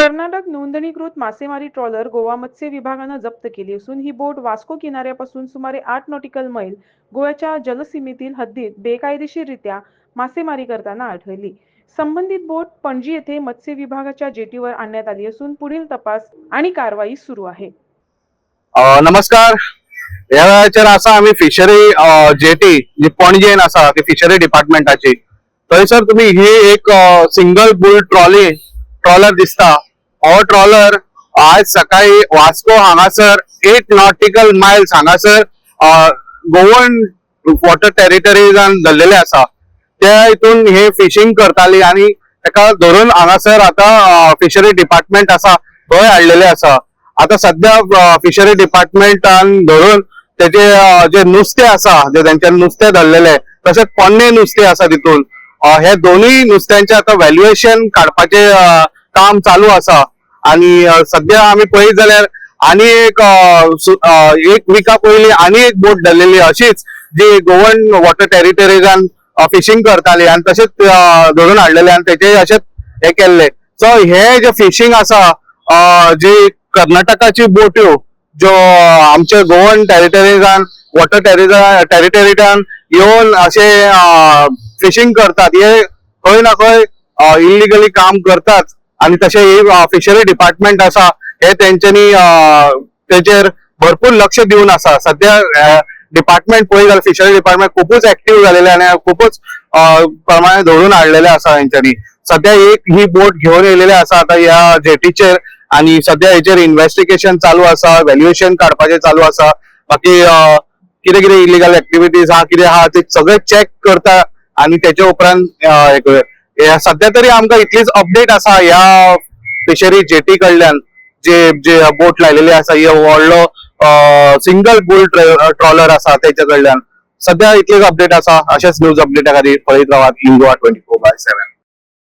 कर्नाटक नोंदणीकृत मासेमारी ट्रॉलर गोवा मत्स्य विभागानं जप्त केली असून ही बोट वास्को किनाऱ्यापासून सुमारे आठ नॉटिकल मैल गोव्याच्या जलसीमेतील हद्दीत बेकायदेशीररित्या मासेमारी करताना आढळली. संबंधित बोट पणजी येथे मत्स्य विभागाच्या जेटीवर आणण्यात आली असून पुढील तपास आणि कारवाई सुरू आहे. नमस्कार. ह्या वेळाचेर आसा आम्ही फिशरी जेटी जी पणजेन आसा ती फिशरी डिपार्टमेंटाची थंयसर तुम्ही ही एक सिंगल बुल ट्रॉली ट्रॉलर दिसता. हो ट्रॉलर आज सकाळी वास्को हांगासर एट नॉटिकल मायल्स हांगासर गोवन वॉटर टेरिटरीजान धरलेले आसा. त्या हितून हे फिशिंग करताली आणि ताका धरून हांगासर आता फिशरी डिपार्टमेंट आसा थंय हाडलेले आसा. आता सध्या फिशरी डिपार्टमेंटान धरून त्याचे जे नुस्तें आसा जे तेंच्यानी नुस्तें धरलेले तशेंच पोन्ने नुस्तें आसा तितून हे दोनूय नुस्त्यांचे आता व्हॅल्युएशन काडपाचे काम चालू आसा आणि सध्या आमी पळयत जाल्यार आनी एक एक विका पयली आनी एक बोट धरलेली अशीच जी गोवन वॉटर टेरिटरीजान फिशिंग करताली आणि तशेंच धरून हाडलेले आणि त्याचे अशेंच हे केल्ले सो हे जे फिशिंग आसा जी कर्नाटकाची बोट्यो ज्यो आमचे गोवन टेरिटरीजान वॉटर टेरिटरीजान येवन असे फिशिंग करतात. हे खंय ना खंय इलिगली काम करतात. आणि तसे फिशरी डिपार्टमेंट आसा हे तेंच्यांनी तेजेर भरपूर लक्ष दिवन आसा सध्या डिपार्टमेंट पळय जाल्यार फिशरी डिपार्टमेंट खूपच ऍक्टिव्ह झालेले आणि खूपच प्रमाणे धरून हाडलेले आसा हेंच्यांनी सध्या एक ही बोट घेऊन येयलेले आसा आता ह्या जेटीचेर आणि सध्या हेचेर इन्व्हेस्टिगेशन चालू आसा व्हॅल्युएशन काडपाचें चालू आसा बाकी कितें कितें इलिगल ऍक्टिव्हिटीज हा कितें हा ते सगळे चेक करता आणि त्याच्या उपरांत कर- सध्या तरी आमकां इतलीच अपडेट आसा ह्या फिशरी जेटी कडल्यान जे जे बोट लायलेली आसा हे व्हडलो सिंगल बुल ट्रॉलर आसा तेच्या कडल्यान सध्या इतलीच अपडेट आसा अशेच न्यूज अपडेटा खातीर पळयत रावात इंगोवा ट्वेंटी फोर बाय सेवन